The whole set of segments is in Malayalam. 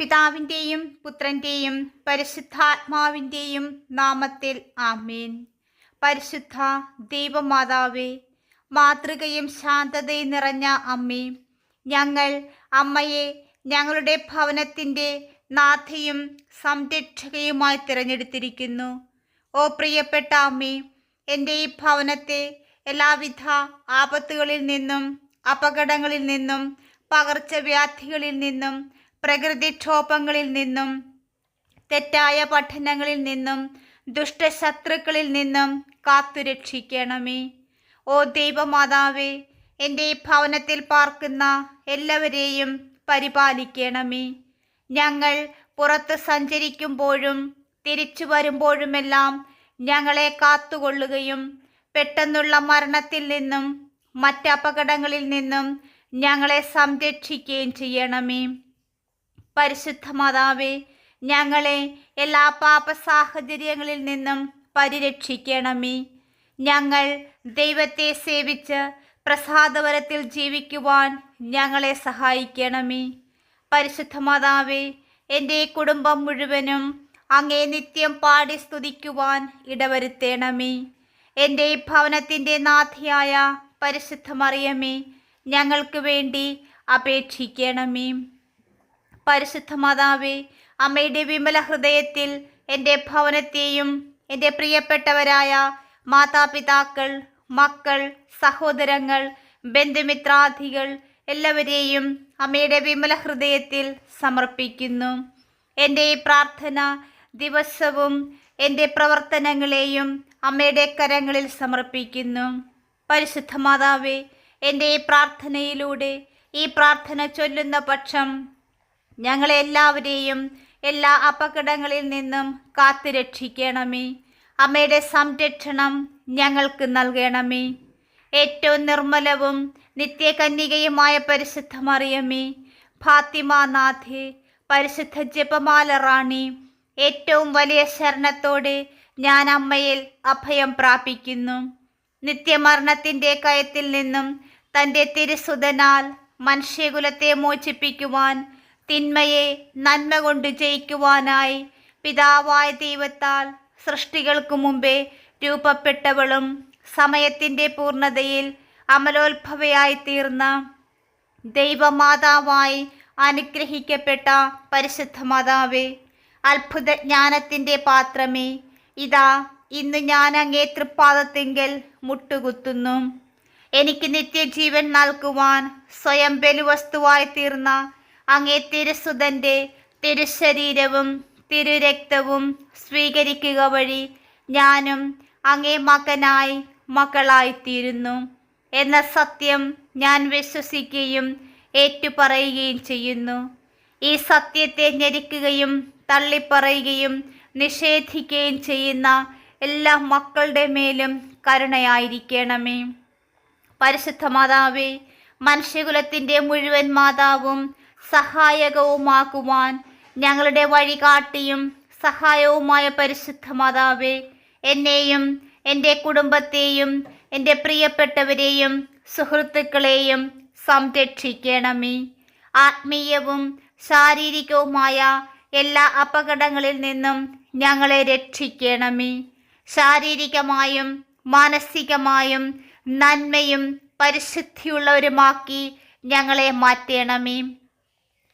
പിതാവിന്റെയും പുത്രന്റെയും പരിശുദ്ധാത്മാവിന്റെയും നാമത്തിൽ ആമേൻ. പരിശുദ്ധ ദൈവമാതാവേ മാതൃകയും ശാന്തതയും നിറഞ്ഞ അമ്മേ ഞങ്ങൾ അമ്മയെ ഞങ്ങളുടെ ഭവനത്തിന്റെ നാഥയും സംരക്ഷകയുമായി തിരഞ്ഞെടുത്തിരിക്കുന്നു. ഓ പ്രിയപ്പെട്ട അമ്മേ എന്റെ ഈ ഭവനത്തെ എല്ലാവിധ ആപത്തുകളിൽ നിന്നും അപകടങ്ങളിൽ നിന്നും പകർച്ചവ്യാധികളിൽ നിന്നും പ്രകൃതിക്ഷോഭങ്ങളിൽ നിന്നും തെറ്റായ പഠനങ്ങളിൽ നിന്നും ദുഷ്ടശത്രുക്കളിൽ നിന്നും കാത്തുരക്ഷിക്കണമേ ഓ ദൈവമാതാവേ എന്റെ ഭവനത്തിൽ പാർക്കുന്ന എല്ലാവരെയും പരിപാലിക്കണമേ. ഞങ്ങൾ പുറത്ത് സഞ്ചരിക്കുമ്പോഴും തിരിച്ചു വരുമ്പോഴുമെല്ലാം ഞങ്ങളെ കാത്തുകൊള്ളുകയും പെട്ടെന്നുള്ള മരണത്തിൽ നിന്നും മറ്റ് അപകടങ്ങളിൽ നിന്നും ഞങ്ങളെ സംരക്ഷിക്കുകയും ചെയ്യണമേ. പരിശുദ്ധ മാതാവേ ഞങ്ങളെ എല്ലാ പാപ സാഹചര്യങ്ങളിൽ നിന്നും പരിരക്ഷിക്കണമേ. ഞങ്ങൾ ദൈവത്തെ സേവിച്ച് പ്രസാദവരത്തിൽ ജീവിക്കുവാൻ ഞങ്ങളെ സഹായിക്കണമേ. പരിശുദ്ധ മാതാവേ എന്റെ കുടുംബം മുഴുവനും അങ്ങേ നിത്യം പാടി സ്തുതിക്കുവാൻ ഇടവരുത്തേണമേ. എന്റെ ഭവനത്തിന്റെ നാഥിയായ പരിശുദ്ധമറിയമേ ഞങ്ങൾക്ക് വേണ്ടി അപേക്ഷിക്കണമേ. പരിശുദ്ധ മാതാവേ അമ്മയുടെ വിമല ഹൃദയത്തിൽ എന്റെ ഭവനത്തെയും എന്റെ പ്രിയപ്പെട്ടവരായ മാതാപിതാക്കൾ മക്കൾ സഹോദരങ്ങൾ ബന്ധുമിത്രാദികൾ എല്ലാവരെയും അമ്മയുടെ വിമല ഹൃദയത്തിൽ സമർപ്പിക്കുന്നു. എന്റെ ഈ പ്രാർത്ഥന ദിവസവും എന്റെ പ്രവർത്തനങ്ങളെയും അമ്മയുടെ കരങ്ങളിൽ സമർപ്പിക്കുന്നു. പരിശുദ്ധ മാതാവേ എന്റെ ഈ പ്രാർത്ഥനയിലൂടെ ഈ പ്രാർത്ഥന ചൊല്ലുന്ന പക്ഷം ഞങ്ങളെ എല്ലാവരെയും എല്ലാ അപകടങ്ങളിൽ നിന്നും കാത്തു കാത്തുരക്ഷിക്കണമേ അമ്മയുടെ സംരക്ഷണം ഞങ്ങൾക്ക് നൽകണമേ. ഏറ്റവും നിർമ്മലവും നിത്യകന്യകയുമായ പരിശുദ്ധ ഫാത്തിമ നാഥേ പരിശുദ്ധ ജപമാല റാണി ഏറ്റവും വലിയ ശരണത്തോടെ ഞാൻ അമ്മയിൽ അഭയം പ്രാപിക്കുന്നു. നിത്യമരണത്തിന്റെ കയത്തിൽ നിന്നും തന്റെ തിരുസുതനാൽ മനുഷ്യകുലത്തെ മോചിപ്പിക്കുവാൻ തിന്മയെ നന്മ കൊണ്ട് ജയിക്കുവാനായി പിതാവായ ദൈവത്താൽ സൃഷ്ടികൾക്കു മുമ്പേ രൂപപ്പെട്ടവളും സമയത്തിന്റെ പൂർണതയിൽ അമലോത്ഭവയായി തീർന്ന ദൈവമാതാവായി അനുഗ്രഹിക്കപ്പെട്ട പരിശുദ്ധ മാതാവേ അത്ഭുത ജ്ഞാനത്തിന്റെ പാത്രമേ ഇതാ ഇന്ന് ഞാൻ അങ്ങേ തൃപ്പാദത്തിങ്കൽ മുട്ടുകുത്തുന്നു. എനിക്ക് നിത്യജീവൻ നൽകുവാൻ സ്വയം ബലിവസ്തുവായി തീർന്ന അങ്ങേ തിരുസുതന്റെ തിരുശരീരവും തിരുരക്തവും സ്വീകരിക്കുക വഴി ഞാനും അങ്ങേ മകനായി മകളായിത്തീരുന്നു എന്ന സത്യം ഞാൻ വിശ്വസിക്കുകയും ഏറ്റുപറയുകയും ചെയ്യുന്നു. ഈ സത്യത്തെ ഞെരിക്കുകയും തള്ളിപ്പറയുകയും നിഷേധിക്കുകയും ചെയ്യുന്ന എല്ലാ മക്കളുടെ മേലും കരുണയായിരിക്കണമേ. പരിശുദ്ധ മാതാവേ മനുഷ്യകുലത്തിന്റെ മുഴുവൻ മാതാവും സഹായകവുമാക്കുവാൻ ഞങ്ങളുടെ വഴികാട്ടിയും സഹായവുമായ പരിശുദ്ധ മാതാവേ എന്നെയും എന്റെ കുടുംബത്തെയും എന്റെ പ്രിയപ്പെട്ടവരെയും സുഹൃത്തുക്കളെയും സംരക്ഷിക്കണമേ. ആത്മീയവും ശാരീരികവുമായ എല്ലാ അപകടങ്ങളിൽ നിന്നും ഞങ്ങളെ രക്ഷിക്കണമേ. ശാരീരികമായും മാനസികമായും നന്മയും പരിശുദ്ധിയുള്ളവരുമാക്കി ഞങ്ങളെ മാറ്റണമേ.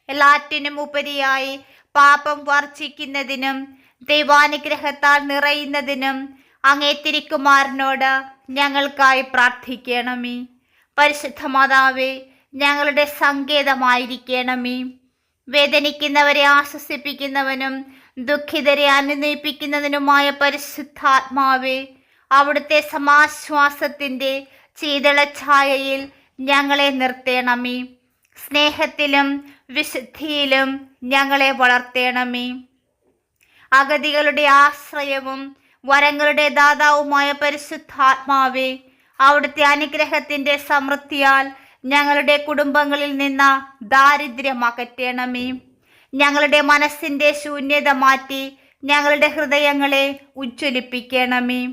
എല്ലാറ്റിനും ഉപരിയായി പാപം വർജിക്കുന്നതിനും ദൈവാനുഗ്രഹത്താൽ നിറയുന്നതിനും അങ്ങേ തിരിക്കുമാരനോട് ഞങ്ങൾക്കായി പ്രാർത്ഥിക്കണമേ. പരിശുദ്ധ മാതാവേ ഞങ്ങളുടെ സങ്കേതമായിരിക്കണമേ. വേദനിക്കുന്നവരെ ആശ്വസിപ്പിക്കുന്നവനും ദുഃഖിതരെ അനുനയിപ്പിക്കുന്നതിനുമായ പരിശുദ്ധാത്മാവേ അവിടുത്തെ സമാശ്വാസത്തിന്റെ ചീതളഛായയിൽ ഞങ്ങളെ നിർത്തേണമേ. സ്നേഹത്തിലും വിശുദ്ധിയിലും ഞങ്ങളെ വളർത്തേണമേ. അഗതികളുടെ ആശ്രയവും വരങ്ങളുടെ ദാതാവുമായ പരിശുദ്ധാത്മാവേ അവിടുത്തെ അനുഗ്രഹത്തിന്റെ സമൃദ്ധിയാൽ ഞങ്ങളുടെ കുടുംബങ്ങളിൽ നിന്ന് ദാരിദ്ര്യം അകറ്റണമേ ഞങ്ങളുടെ മനസ്സിന്റെ ശൂന്യത മാറ്റി ഞങ്ങളുടെ ഹൃദയങ്ങളെ ഉജ്ജ്വലിപ്പിക്കണമേ.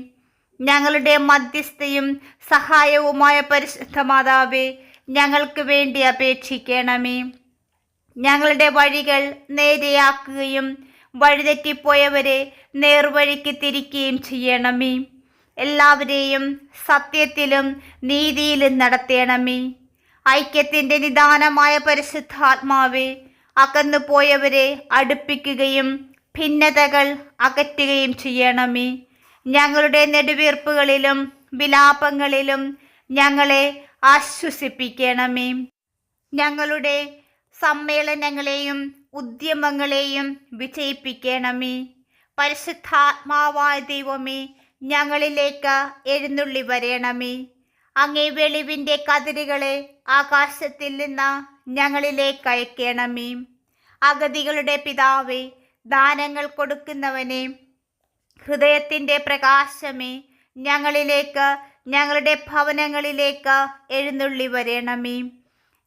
ഞങ്ങളുടെ മധ്യസ്ഥയും സഹായവുമായ പരിശുദ്ധ മാതാവേ ഞങ്ങൾക്ക് വേണ്ടി അപേക്ഷിക്കണമേ. ഞങ്ങളുടെ വഴികൾ നേരെയാക്കുകയും വഴിതെറ്റിപ്പോയവരെ നേർവഴിക്ക് തിരിക്കുകയും ചെയ്യണമേ. എല്ലാവരെയും സത്യത്തിലും നീതിയിലും നടത്തണമേ. ഐക്യത്തിന്റെ നിദാനമായ പരിശുദ്ധാത്മാവെ അകന്നു പോയവരെ അടുപ്പിക്കുകയും ഭിന്നതകൾ അകറ്റുകയും ചെയ്യണമേ. ഞങ്ങളുടെ നെടുവീർപ്പുകളിലും വിലാപങ്ങളിലും ഞങ്ങളെ ആശ്വസിപ്പിക്കണമേ. ഞങ്ങളുടെ സമ്മേളനങ്ങളെയും ഉദ്യമങ്ങളെയും വിജയിപ്പിക്കണമേ. പരിശുദ്ധാത്മാവായ ദൈവമേ ഞങ്ങളിലേക്ക് എഴുന്നള്ളി വരണമേ. അങ്ങേ വെളിവിന്റെ കതിരുകളെ ആകാശത്തിൽ നിന്ന് ഞങ്ങളിലേക്ക് അയക്കണമേ. അഗതികളുടെ പിതാവേ ദാനങ്ങൾ കൊടുക്കുന്നവനെ ഹൃദയത്തിന്റെ പ്രകാശമേ ഞങ്ങളിലേക്ക് ഞങ്ങളുടെ ഭവനങ്ങളിലേക്ക് എഴുന്നള്ളി വരണമേ.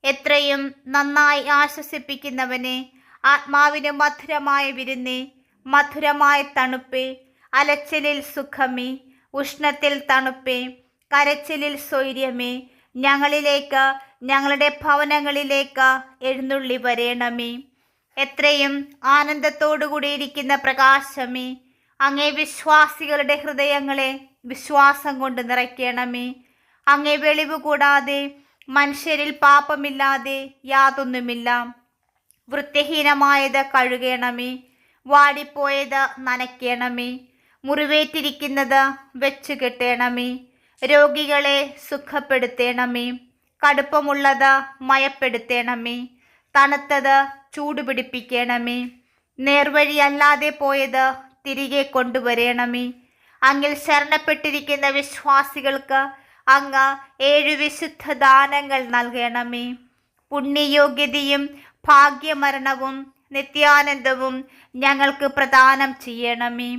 എത്രയും നന്നായി ആശ്വസിപ്പിക്കുന്നവനെ ആത്മാവിന് മധുരമായ വിരുന്നേ മധുരമായ തണുപ്പേ അലച്ചിലിൽ സുഖമേ ഉഷ്ണത്തിൽ തണുപ്പേ കരച്ചിലിൽ സ്വൈര്യമേ ഞങ്ങളിലേക്ക് ഞങ്ങളുടെ ഭവനങ്ങളിലേക്ക് എഴുന്നള്ളി വരേണമേ. എത്രയും ആനന്ദത്തോടുകൂടി ഇരിക്കുന്ന പ്രകാശമേ അങ്ങേ വിശ്വാസികളുടെ ഹൃദയങ്ങളെ വിശ്വാസം കൊണ്ട് നിറയ്ക്കണമേ. അങ്ങേ വെളിവ് കൂടാതെ മനുഷ്യരിൽ പാപമില്ലാതെ യാതൊന്നുമില്ല. വൃത്തിഹീനമായത് കഴുകണമേ വാടിപ്പോയത് നനയ്ക്കണമേ മുറിവേറ്റിരിക്കുന്നത് വെച്ചു കെട്ടണമേ രോഗികളെ സുഖപ്പെടുത്തണമേ കടുപ്പമുള്ളത് മയപ്പെടുത്തണമേ തണുത്തത് ചൂടുപിടിപ്പിക്കണമേ നേർവഴിയല്ലാതെ പോയത് തിരികെ കൊണ്ടുവരണമേ. അങ്ങിൽ ശരണപ്പെട്ടിരിക്കുന്ന വിശ്വാസികൾക്ക് അങ്ങ് ഏഴ് വിശുദ്ധ ദാനങ്ങൾ നൽകണമേ. പുണ്യയോഗ്യതയും ഭാഗ്യമരണവും നിത്യാനന്ദവും ഞങ്ങൾക്ക് പ്രദാനം ചെയ്യണമേ.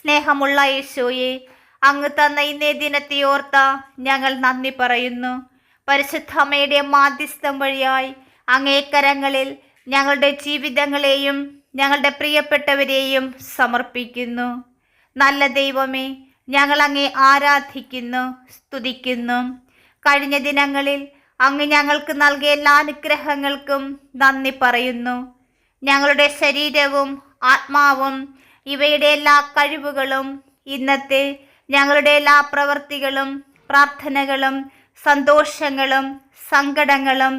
സ്നേഹമുള്ള യേശോയെ അങ്ങ് തന്ന ഇന്നേ ദിനത്തെ ഓർത്ത ഞങ്ങൾ നന്ദി പറയുന്നു. പരിശുദ്ധമ്മയുടെ മാധ്യസ്ഥം വഴിയായി അങ്ങേക്കരങ്ങളിൽ ഞങ്ങളുടെ ജീവിതങ്ങളെയും ഞങ്ങളുടെ പ്രിയപ്പെട്ടവരെയും സമർപ്പിക്കുന്നു. നല്ല ദൈവമേ ഞങ്ങൾ അങ്ങേ ആരാധിക്കുന്നു സ്തുതിക്കുന്നു. കഴിഞ്ഞ ദിനങ്ങളിൽ അങ്ങ് ഞങ്ങൾക്ക് നൽകിയ എല്ലാ അനുഗ്രഹങ്ങൾക്കും നന്ദി പറയുന്നു. ഞങ്ങളുടെ ശരീരവും ആത്മാവും ഇവയുടെ എല്ലാ കഴിവുകളും ഇന്നത്തെ ഞങ്ങളുടെ എല്ലാ പ്രവൃത്തികളും പ്രാർത്ഥനകളും സന്തോഷങ്ങളും സങ്കടങ്ങളും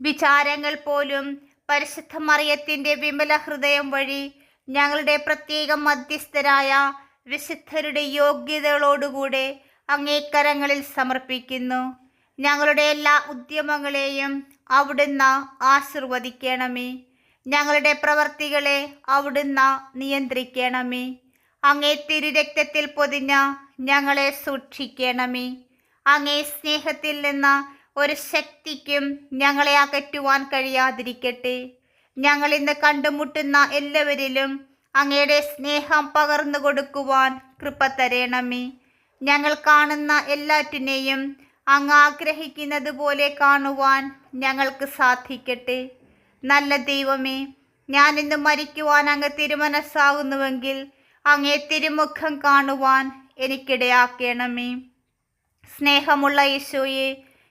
വിചാരങ്ങൾ പോലും പരിശുദ്ധ മറിയത്തിന്റെ വിമല ഹൃദയം വഴി ഞങ്ങളുടെ പ്രത്യേക മധ്യസ്ഥരായ വിശുദ്ധരുടെ യോഗ്യതകളോടുകൂടെ അങ്ങേക്കരങ്ങളിൽ സമർപ്പിക്കുന്നു. ഞങ്ങളുടെ എല്ലാ ഉദ്യമങ്ങളെയും അവിടുന്ന് ആശീർവദിക്കണമേ. ഞങ്ങളുടെ പ്രവർത്തികളെ അവിടുന്ന് നിയന്ത്രിക്കണമേ. അങ്ങേ തിരുരക്തത്തിൽ പൊതിഞ്ഞ ഞങ്ങളെ സൂക്ഷിക്കണമേ. അങ്ങേ സ്നേഹത്തിൽ നിന്ന് ഒരു ശക്തിക്കും ഞങ്ങളെ അകറ്റുവാൻ കഴിയാതിരിക്കട്ടെ. ഞങ്ങൾ ഇന്ന് കണ്ടുമുട്ടുന്ന എല്ലാവരിലും അങ്ങയുടെ സ്നേഹം പകർന്നു കൊടുക്കുവാൻ കൃപ തരേണമേ. ഞങ്ങൾ കാണുന്ന എല്ലാറ്റിനെയും അങ്ങ് ആഗ്രഹിക്കുന്നത് പോലെ കാണുവാൻ ഞങ്ങൾക്ക് സാധിക്കട്ടെ. നല്ല ദൈവമേ ഞാൻ ഇന്ന് മരിക്കുവാൻ അങ്ങ് തിരുമനസ്സാകുന്നുവെങ്കിൽ അങ്ങേ തിരുമുഖം കാണുവാൻ എനിക്കിടയാക്കണമേ. സ്നേഹമുള്ള യേശോയെ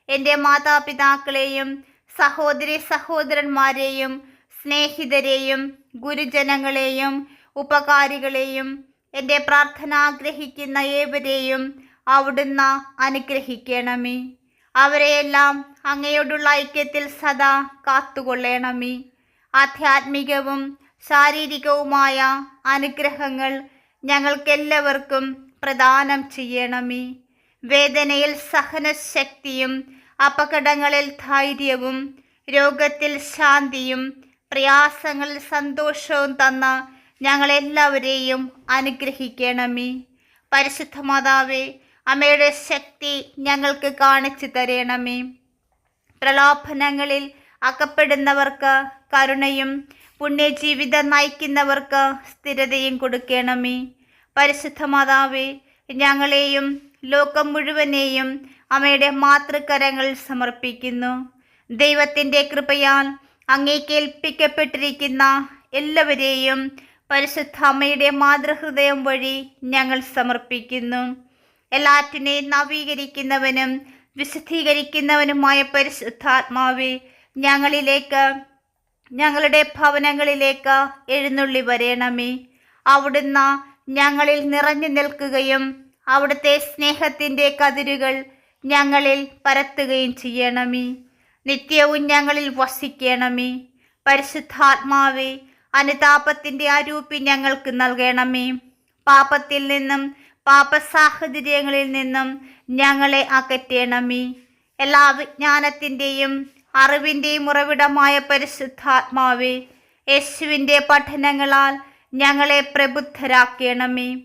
എന്റെ മാതാപിതാക്കളെയും സഹോദരി സഹോദരന്മാരെയും സ്നേഹിതരെയും ഗുരുജനങ്ങളെയും ഉപകാരികളെയും എന്റെ പ്രാർത്ഥന ആഗ്രഹിക്കുന്ന ഏവരെയും അവിടുന്ന് അനുഗ്രഹിക്കണമേ. അവരെയെല്ലാം അങ്ങയോടുള്ള ഐക്യത്തിൽ സദാ കാത്തുകൊള്ളണമേ. ആധ്യാത്മികവും ശാരീരികവുമായ അനുഗ്രഹങ്ങൾ ഞങ്ങൾക്കെല്ലാവർക്കും പ്രദാനം ചെയ്യണമേ. വേദനയിൽ സഹനശക്തിയും അപകടങ്ങളിൽ ധൈര്യവും രോഗത്തിൽ ശാന്തിയും പ്രയാസങ്ങളിൽ സന്തോഷവും തന്ന ഞങ്ങളെല്ലാവരെയും അനുഗ്രഹിക്കണമേ. പരിശുദ്ധ മാതാവേ അമ്മയുടെ ശക്തി ഞങ്ങൾക്ക് കാണിച്ചു തരണമേ. പ്രലോഭനങ്ങളിൽ അകപ്പെടുന്നവർക്ക് കരുണയും പുണ്യജീവിതം നയിക്കുന്നവർക്ക് സ്ഥിരതയും കൊടുക്കണമേ. പരിശുദ്ധ മാതാവേ ഞങ്ങളെയും ലോകം മുഴുവനെയും അമ്മയുടെ മാതൃകരങ്ങളിൽ സമർപ്പിക്കുന്നു. ദൈവത്തിന്റെ കൃപയാൽ അങ്ങേക്കേൽപ്പിക്കപ്പെട്ടിരിക്കുന്ന എല്ലാവരെയും പരിശുദ്ധ അമ്മയുടെ മാതൃഹൃദയം വഴി ഞങ്ങൾ സമർപ്പിക്കുന്നു. എല്ലാറ്റിനെ നവീകരിക്കുന്നവനും വിശുദ്ധീകരിക്കുന്നവനുമായ പരിശുദ്ധാത്മാവെ ഞങ്ങളിലേക്ക് ഞങ്ങളുടെ ഭവനങ്ങളിലേക്ക് എഴുന്നള്ളി വരേണമേ. അവിടുന്ന് ഞങ്ങളിൽ നിറഞ്ഞു നിൽക്കുകയും അവിടുത്തെ സ്നേഹത്തിന്റെ കതിരുകൾ ഞങ്ങളിൽ പരത്തുകയും ചെയ്യണമേ. നിത്യവും ഞങ്ങളിൽ വസിക്കണമേ. പരിശുദ്ധാത്മാവേ അനുതാപത്തിന്റെ അരൂപി ഞങ്ങൾക്ക് നൽകണമേ. പാപത്തിൽ നിന്നും പാപ സാഹചര്യങ്ങളിൽ നിന്നും ഞങ്ങളെ അകറ്റണമേ. എല്ലാ വിജ്ഞാനത്തിന്റെയും അറിവിന്റെയും ഉറവിടമായ പരിശുദ്ധാത്മാവേ യേശുവിന്റെ പഠനങ്ങളാൽ ഞങ്ങളെ പ്രബുദ്ധരാക്കണമേ.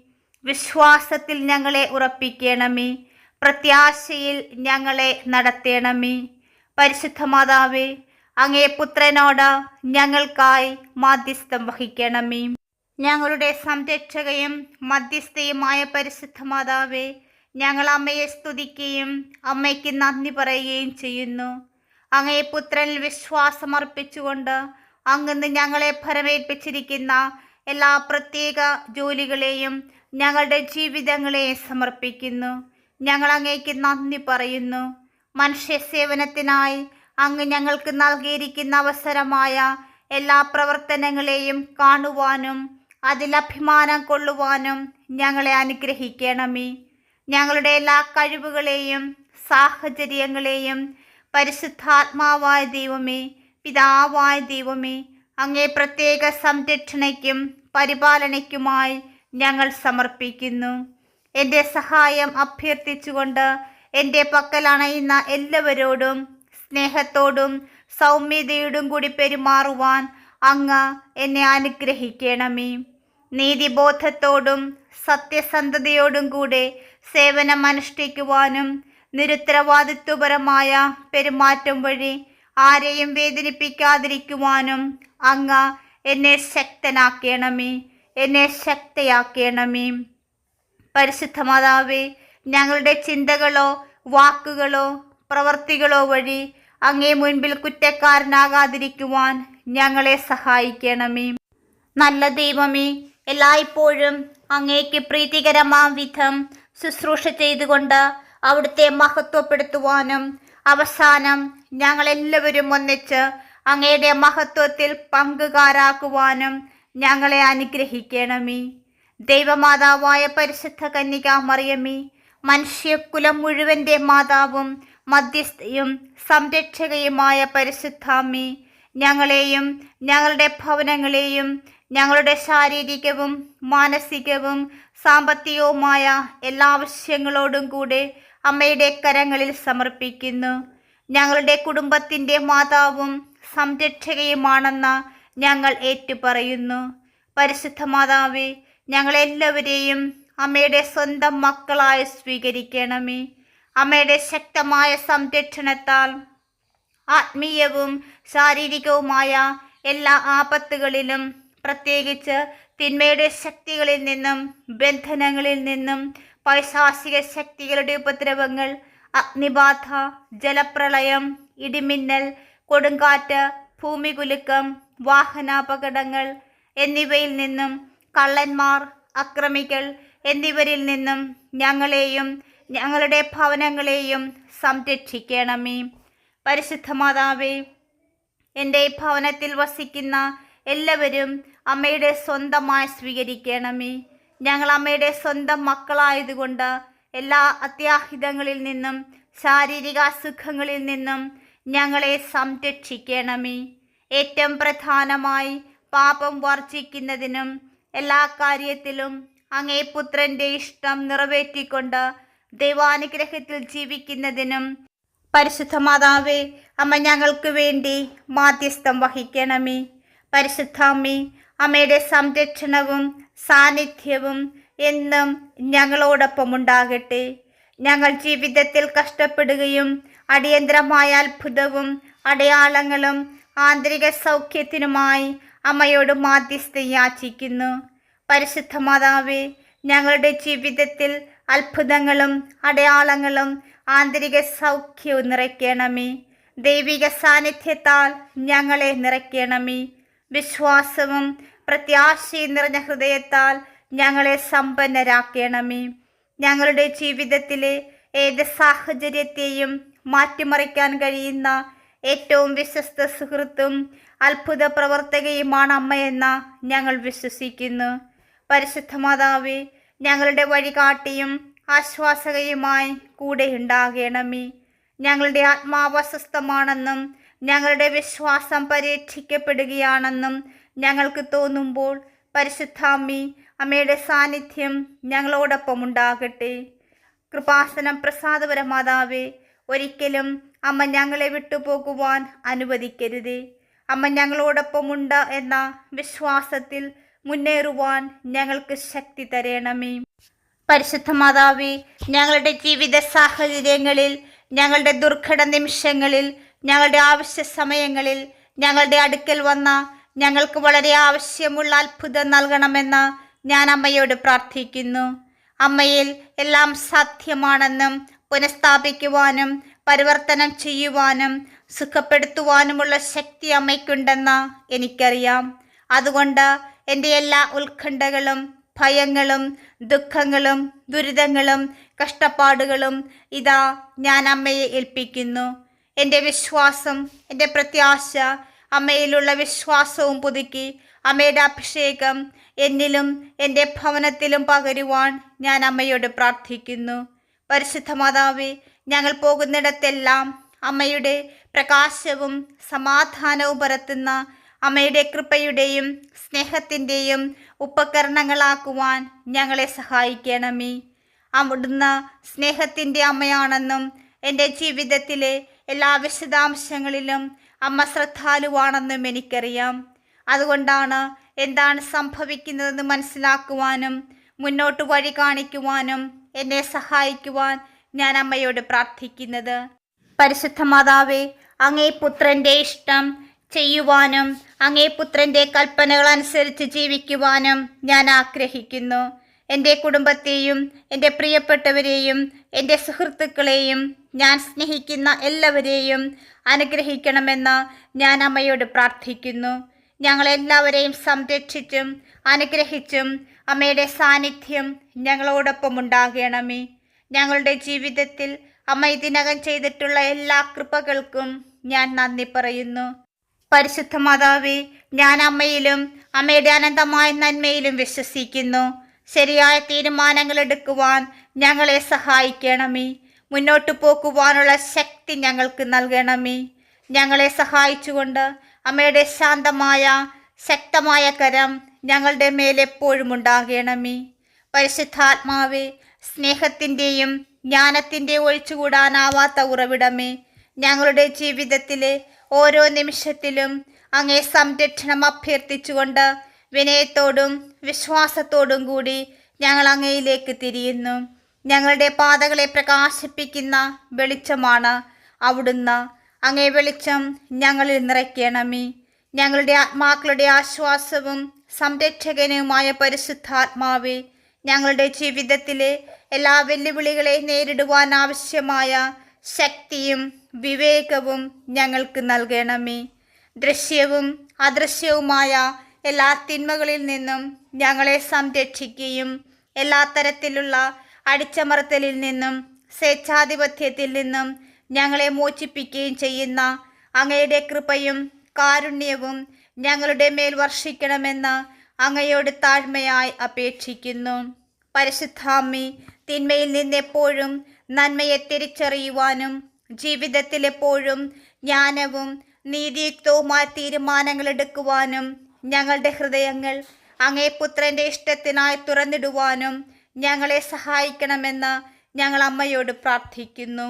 വിശ്വാസത്തിൽ ഞങ്ങളെ ഉറപ്പിക്കണമേ. പ്രത്യാശയിൽ ഞങ്ങളെ നടത്തണമേ. പരിശുദ്ധ മാതാവേ അങ്ങേ പുത്രനോട് ഞങ്ങൾക്കായി മാധ്യസ്ഥം വഹിക്കണമേ. ഞങ്ങളുടെ സംരക്ഷകയും മധ്യസ്ഥയുമായ പരിശുദ്ധ മാതാവേ ഞങ്ങൾ അമ്മയെ സ്തുതിക്കുകയും അമ്മയ്ക്ക് നന്ദി പറയുകയും ചെയ്യുന്നു. അങ്ങേ പുത്രനിൽ വിശ്വാസമർപ്പിച്ചുകൊണ്ട് അങ്ങ് ഞങ്ങളെ ഫലമേൽപ്പിച്ചിരിക്കുന്ന എല്ലാ പ്രത്യേക ജോലികളെയും ഞങ്ങളുടെ ജീവിതങ്ങളെയും സമർപ്പിക്കുന്നു. ഞങ്ങൾ അങ്ങേക്ക് നന്ദി പറയുന്നു. മനുഷ്യ സേവനത്തിനായി അങ്ങ് ഞങ്ങൾക്ക് നൽകിയിരിക്കുന്ന അവസരമായ എല്ലാ പ്രവർത്തനങ്ങളെയും കാണുവാനും അതിൽ അഭിമാനം കൊള്ളുവാനും ഞങ്ങളെ അനുഗ്രഹിക്കണമേ. ഞങ്ങളുടെ എല്ലാ കഴിവുകളെയും സാഹചര്യങ്ങളെയും പരിശുദ്ധാത്മാവായ ദൈവമേ പിതാവായ ദൈവമേ അങ്ങേ പ്രത്യേക സംരക്ഷണയ്ക്കും പരിപാലനയ്ക്കുമായി ഞങ്ങൾ സമർപ്പിക്കുന്നു. എന്റെ സഹായം അഭ്യർത്ഥിച്ചുകൊണ്ട് എന്റെ പക്കലണയുന്ന എല്ലാവരോടും സ്നേഹത്തോടും സൗമ്യതയോടും കൂടി പെരുമാറുവാൻ അങ്ങ് എന്നെ അനുഗ്രഹിക്കണമേ. നീതിബോധത്തോടും സത്യസന്ധതയോടും കൂടെ സേവനം അനുഷ്ഠിക്കുവാനും നിരുത്തരവാദിത്വപരമായ പെരുമാറ്റം വഴി ആരെയും വേദനിപ്പിക്കാതിരിക്കുവാനും അങ്ങ് എന്നെ ശക്തനാക്കണമേ എന്നെ ശക്തയാക്കണമേ. പരിശുദ്ധ മാതാവേ ഞങ്ങളുടെ ചിന്തകളോ വാക്കുകളോ പ്രവർത്തികളോ വഴി അങ്ങേ മുൻപിൽ കുറ്റക്കാരനാകാതിരിക്കുവാൻ ഞങ്ങളെ സഹായിക്കണമേ. നല്ല ദൈവമേ എല്ലായ്പ്പോഴും അങ്ങേക്ക് പ്രീതികരമാം വിധം ശുശ്രൂഷ ചെയ്തുകൊണ്ട് അവിടുത്തെ മഹത്വപ്പെടുത്തുവാനും അവസാനം ഞങ്ങളെല്ലാവരും ഒന്നിച്ച് അങ്ങയുടെ മഹത്വത്തിൽ പങ്കുകാരാക്കുവാനും ഞങ്ങളെ അനുഗ്രഹിക്കണമേ. ദൈവമാതാവായ പരിശുദ്ധ കന്യക മറിയമേ മനുഷ്യകുലം മുഴുവന്റെ മാതാവും മധ്യസ്ഥയും സംരക്ഷകയുമായ പരിശുദ്ധാമ്മി ഞങ്ങളെയും ഞങ്ങളുടെ ഭവനങ്ങളെയും ഞങ്ങളുടെ ശാരീരികവും മാനസികവും സാമ്പത്തികവുമായ എല്ലാ ആവശ്യങ്ങളോടും കൂടെ അമ്മയുടെ കരങ്ങളിൽ സമർപ്പിക്കുന്നു. ഞങ്ങളുടെ കുടുംബത്തിന്റെ മാതാവും സംരക്ഷകയുമാണെന്ന് ഞങ്ങൾ ഏറ്റുപറയുന്നു. പരിശുദ്ധ മാതാവേ ഞങ്ങളെല്ലാവരെയും അമ്മയുടെ സ്വന്തം മക്കളായി സ്വീകരിക്കണമേ. അമ്മയുടെ ശക്തമായ സംരക്ഷണത്താൽ ആത്മീയവും ശാരീരികവുമായ എല്ലാ ആപത്തുകളിലും പ്രത്യേകിച്ച് തിന്മയുടെ ശക്തികളിൽ നിന്നും ബന്ധനങ്ങളിൽ നിന്നും പൈശാസിക ശക്തികളുടെ ഉപദ്രവങ്ങൾ അഗ്നിബാധ ജലപ്രളയം ഇടിമിന്നൽ കൊടുങ്കാറ്റ് ഭൂമികുലുക്കം വാഹനാപകടങ്ങൾ എന്നിവയിൽ നിന്നും കള്ളന്മാർ അക്രമികൾ എന്നിവരിൽ നിന്നും ഞങ്ങളെയും ഞങ്ങളുടെ ഭവനങ്ങളെയും സംരക്ഷിക്കണമേ. പരിശുദ്ധ മാതാവേ എന്റെ ഭവനത്തിൽ വസിക്കുന്ന എല്ലാവരും അമ്മയുടെ സ്വന്തമായി സ്വീകരിക്കണമേ. ഞങ്ങൾ അമ്മയുടെ സ്വന്തം മക്കളായതുകൊണ്ട് എല്ലാ അത്യാഹിതങ്ങളിൽ നിന്നും ശാരീരിക അസുഖങ്ങളിൽ നിന്നും ഞങ്ങളെ സംരക്ഷിക്കണമേ. ഏറ്റവും പ്രധാനമായി പാപം വർജിക്കുന്നതിനും എല്ലാ കാര്യത്തിലും അങ്ങേ പുത്രന്റെ ഇഷ്ടം നിറവേറ്റിക്കൊണ്ട് ദൈവാനുഗ്രഹത്തിൽ ജീവിക്കുന്നതിനും പരിശുദ്ധ മാതാവേ അമ്മ ഞങ്ങൾക്ക് വേണ്ടി മാധ്യസ്ഥം വഹിക്കണമേ. പരിശുദ്ധ അമ്മേ അമ്മയുടെ സംരക്ഷണവും സാന്നിധ്യവും എന്നും ഞങ്ങളോടൊപ്പം ഉണ്ടാകട്ടെ. ഞങ്ങൾ ജീവിതത്തിൽ കഷ്ടപ്പെടുകയും അടിയന്തരമായ അത്ഭുതവും അടയാളങ്ങളും ആന്തരിക സൗഖ്യത്തിനുമായി അമ്മയോട് മാധ്യസ്ഥ യാചിക്കുന്നു പരിശുദ്ധ മാതാവേ ഞങ്ങളുടെ ജീവിതത്തിൽ അത്ഭുതങ്ങളും അടയാളങ്ങളും ആന്തരിക സൗഖ്യവും നിറയ്ക്കണമേ. ദൈവിക സാന്നിധ്യത്താൽ ഞങ്ങളെ നിറയ്ക്കണമേ. വിശ്വാസവും പ്രത്യാശയും നിറഞ്ഞ ഹൃദയത്താൽ ഞങ്ങളെ സമ്പന്നരാക്കണമേ. ഞങ്ങളുടെ ജീവിതത്തിലെ ഏത് സാഹചര്യത്തെയും മാറ്റിമറിക്കാൻ കഴിയുന്ന ഏറ്റവും വിശ്വസ്ത സുഹൃത്തും അത്ഭുത പ്രവർത്തകയുമാണ് അമ്മയെന്ന ഞങ്ങൾ വിശ്വസിക്കുന്നു. പരിശുദ്ധ മാതാവേ ഞങ്ങളുടെ വഴികാട്ടിയും ആശ്വാസകയുമായി കൂടെ ഉണ്ടാകണമേ. ഞങ്ങളുടെ ആത്മാവ് അസ്വസ്ഥമാണെന്നും ഞങ്ങളുടെ വിശ്വാസം പരീക്ഷിക്കപ്പെടുകയാണെന്നും ഞങ്ങൾക്ക് തോന്നുമ്പോൾ പരിശുദ്ധാമ്മി അമ്മയുടെ സാന്നിധ്യം ഞങ്ങളോടൊപ്പം ഉണ്ടാകട്ടെ. കൃപാസനം പ്രസാദപര മാതാവേ ഒരിക്കലും അമ്മ ഞങ്ങളെ വിട്ടുപോകുവാൻ അനുവദിക്കരുതേ. അമ്മ ഞങ്ങളോടൊപ്പമുണ്ട് എന്ന വിശ്വാസത്തിൽ മുന്നേറുവാൻ ഞങ്ങൾക്ക് ശക്തി തരണമേ. പരിശുദ്ധ മാതാവേ ഞങ്ങളുടെ ജീവിത സാഹചര്യങ്ങളിൽ ഞങ്ങളുടെ ദുർഘട നിമിഷങ്ങളിൽ ഞങ്ങളുടെ ആവശ്യ സമയങ്ങളിൽ ഞങ്ങളുടെ അടുക്കൽ വന്ന ഞങ്ങൾക്ക് വളരെ ആവശ്യമുള്ള അത്ഭുതം നൽകണമെന്ന് ഞാൻ അമ്മയോട് പ്രാർത്ഥിക്കുന്നു. അമ്മയിൽ എല്ലാം സാധ്യമാണെന്നും പുനഃസ്ഥാപിക്കുവാനും പരിവർത്തനം ചെയ്യുവാനും സുഖപ്പെടുത്തുവാനുമുള്ള ശക്തി അമ്മയ്ക്കുണ്ടെന്ന് എനിക്കറിയാം. അതുകൊണ്ട് എന്റെ എല്ലാ ഉത്കണ്ഠകളും ഭയങ്ങളും ദുഃഖങ്ങളും ദുരിതങ്ങളും കഷ്ടപ്പാടുകളും ഇതാ ഞാൻ അമ്മയെ ഏൽപ്പിക്കുന്നു. എന്റെ വിശ്വാസം എന്റെ പ്രത്യാശ അമ്മയിലുള്ള വിശ്വാസവും പുതുക്കി. അമ്മയുടെ അഭിഷേകം എന്നിലും എന്റെ ഭവനത്തിലും പകരുവാൻ ഞാൻ അമ്മയോട് പ്രാർത്ഥിക്കുന്നു. പരിശുദ്ധ മാതാവേ ഞങ്ങൾ പോകുന്നിടത്തെല്ലാം അമ്മയുടെ പ്രകാശവും സമാധാനവും പരത്തുന്ന അമ്മയുടെ കൃപയുടെയും സ്നേഹത്തിന്റെയും ഉപകരണങ്ങളാക്കുവാൻ ഞങ്ങളെ സഹായിക്കണമേ. അവിടുന്ന് സ്നേഹത്തിന്റെ അമ്മയാണെന്നും എന്റെ ജീവിതത്തിലെ എല്ലാ വിശദാംശങ്ങളിലും അമ്മ ശ്രദ്ധാലുവാണെന്നും എനിക്കറിയാം. അതുകൊണ്ടാണ് എന്താണ് സംഭവിക്കുന്നതെന്ന് മനസ്സിലാക്കുവാനും മുന്നോട്ട് വഴി കാണിക്കുവാനും എന്നെ സഹായിക്കുവാൻ ഞാൻ അമ്മയോട് പ്രാർത്ഥിക്കുന്നത്. പരിശുദ്ധ മാതാവേ അങ്ങേ പുത്രന്റെ ഇഷ്ടം ചെയ്യുവാനും അങ്ങേ പുത്രന്റെ കൽപ്പനകൾ അനുസരിച്ച് ജീവിക്കുവാനും ഞാൻ ആഗ്രഹിക്കുന്നു. എന്റെ കുടുംബത്തെയും എന്റെ പ്രിയപ്പെട്ടവരെയും എന്റെ സുഹൃത്തുക്കളെയും ഞാൻ സ്നേഹിക്കുന്ന എല്ലാവരെയും അനുഗ്രഹിക്കണമെന്ന് ഞാൻ അമ്മയോട് പ്രാർത്ഥിക്കുന്നു. ഞങ്ങളെല്ലാവരെയും സംരക്ഷിച്ചും അനുഗ്രഹിച്ചും അമ്മയുടെ സാന്നിധ്യം ഞങ്ങളോടൊപ്പം ഉണ്ടാകണമേ. ഞങ്ങളുടെ ജീവിതത്തിൽ അമ്മ ഇതിനകം ചെയ്തിട്ടുള്ള എല്ലാ കൃപകൾക്കും ഞാൻ നന്ദി പറയുന്നു. പരിശുദ്ധ മാതാവേ ഞാൻ അമ്മയിലും അമ്മയുടെ അനന്തമായ നന്മയിലും വിശ്വസിക്കുന്നു. ശരിയായ തീരുമാനങ്ങൾ എടുക്കുവാൻ ഞങ്ങളെ സഹായിക്കണമേ. മുന്നോട്ട് പോകുവാനുള്ള ശക്തി ഞങ്ങൾക്ക് നൽകണമേ. ഞങ്ങളെ സഹായിച്ചുകൊണ്ട് അമ്മയുടെ ശാന്തമായ ശക്തമായ കരം ഞങ്ങളുടെ മേലെപ്പോഴും ഉണ്ടാകണമേ. പരിശുദ്ധാത്മാവേ സ്നേഹത്തിന്റെയും ജ്ഞാനത്തിന്റെയും ഒഴിച്ചുകൂടാനാവാത്ത ഉറവിടമേ ഞങ്ങളുടെ ജീവിതത്തിലെ ഓരോ നിമിഷത്തിലും അങ്ങേ സംരക്ഷണം അഭ്യർത്ഥിച്ചുകൊണ്ട് വിനയത്തോടും വിശ്വാസത്തോടും കൂടി ഞങ്ങൾ അങ്ങയിലേക്ക് തിരിയുന്നു. ഞങ്ങളുടെ പാതകളെ പ്രകാശിപ്പിക്കുന്ന വെളിച്ചമാണ് അവിടുന്ന്. അങ്ങേ വെളിച്ചം ഞങ്ങളിൽ നിറയ്ക്കണമേ. ഞങ്ങളുടെ ആത്മാക്കളുടെ ആശ്വാസവും സംരക്ഷകനുമായ പരിശുദ്ധാത്മാവെ ഞങ്ങളുടെ ജീവിതത്തിലെ എല്ലാ വെല്ലുവിളികളെ നേരിടുവാൻ ആവശ്യമായ ശക്തിയും വിവേകവും ഞങ്ങൾക്ക് നൽകണമേ. ദൃശ്യവും അദൃശ്യവുമായ എല്ലാ തിന്മകളിൽ നിന്നും ഞങ്ങളെ സംരക്ഷിക്കുകയും എല്ലാ തരത്തിലുള്ള അടിച്ചമർത്തലിൽ നിന്നും സ്വേച്ഛാധിപത്യത്തിൽ നിന്നും ഞങ്ങളെ മോചിപ്പിക്കുകയും ചെയ്യുന്ന അങ്ങയുടെ കൃപയും കാരുണ്യവും ഞങ്ങളുടെ മേൽ വർഷിക്കണമെന്ന് അങ്ങയോട് താഴ്മയായി അപേക്ഷിക്കുന്നു. പരിശുദ്ധാമ്മി തിന്മയിൽ നിന്നെപ്പോഴും നന്മയെ തിരിച്ചറിയുവാനും ജീവിതത്തിൽ എപ്പോഴും ജ്ഞാനവും നീതിയുക്തവുമായ തീരുമാനങ്ങൾ എടുക്കുവാനും ഞങ്ങളുടെ ഹൃദയങ്ങൾ അങ്ങേ പുത്രന്റെ ഇഷ്ടത്തിനായി തുറന്നിടുവാനും ഞങ്ങളെ സഹായിക്കണമെന്ന് ഞങ്ങൾ അമ്മയോട് പ്രാർത്ഥിക്കുന്നു.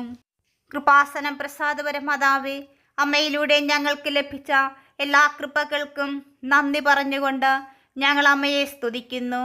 കൃപാസനം പ്രസാദപര മാതാവേ അമ്മയിലൂടെ ഞങ്ങൾക്ക് ലഭിച്ച എല്ലാ കൃപകൾക്കും നന്ദി പറഞ്ഞുകൊണ്ട് ഞങ്ങൾ അമ്മയെ സ്തുതിക്കുന്നു.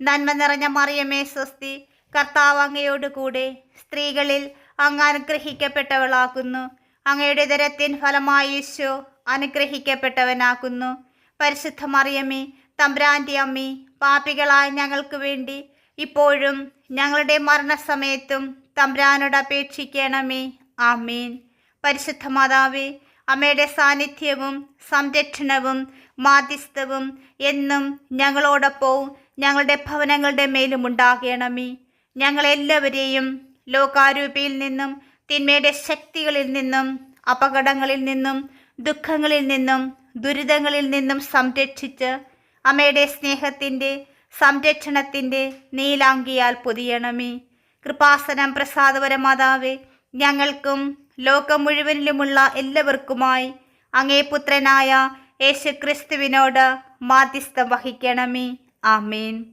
നന്മ നിറഞ്ഞ മറിയമേ സ്വസ്തി കർത്താവ് അങ്ങയോട് കൂടെ സ്ത്രീകളിൽ അങ്ങ് അനുഗ്രഹിക്കപ്പെട്ടവളാക്കുന്നു. അങ്ങയുടെ ദരത്തിൻ ഫലമായി യേശു അനുഗ്രഹിക്കപ്പെട്ടവനാക്കുന്നു. പരിശുദ്ധ മറിയമ്മേ തമ്പ്രാന്റെ അമ്മി പാപികളായ ഞങ്ങൾക്ക് വേണ്ടി ഇപ്പോഴും ഞങ്ങളുടെ മരണസമയത്തും തമ്പ്രാനോട് അപേക്ഷിക്കണമേ. ആമീൻ. പരിശുദ്ധ മാതാവേ അമ്മയുടെ സാന്നിധ്യവും സംരക്ഷണവും മാധ്യസ്ഥവും എന്നും ഞങ്ങളോടൊപ്പവും ഞങ്ങളുടെ ഭവനങ്ങളുടെ മേലും ഉണ്ടാകണമേ. ഞങ്ങളെല്ലാവരെയും ലോകാരൂപിയിൽ നിന്നും തിന്മയുടെ ശക്തികളിൽ നിന്നും അപകടങ്ങളിൽ നിന്നും ദുഃഖങ്ങളിൽ നിന്നും ദുരിതങ്ങളിൽ നിന്നും സംരക്ഷിച്ച് അമ്മയുടെ സ്നേഹത്തിന്റെ സംരക്ഷണത്തിന്റെ നീലാങ്കിയാൽ പൊതിയണമേ. കൃപാസനം പ്രസാദപരമാതാവേ ഞങ്ങൾക്കും ലോകം മുഴുവനിലുമുള്ള എല്ലാവർക്കുമായി അങ്ങേ പുത്രനായ യേശു ക്രിസ്തുവിനോട് മാധ്യസ്ഥം വഹിക്കണമേ. ആമീൻ.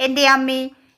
എന്റെ അമ്മേ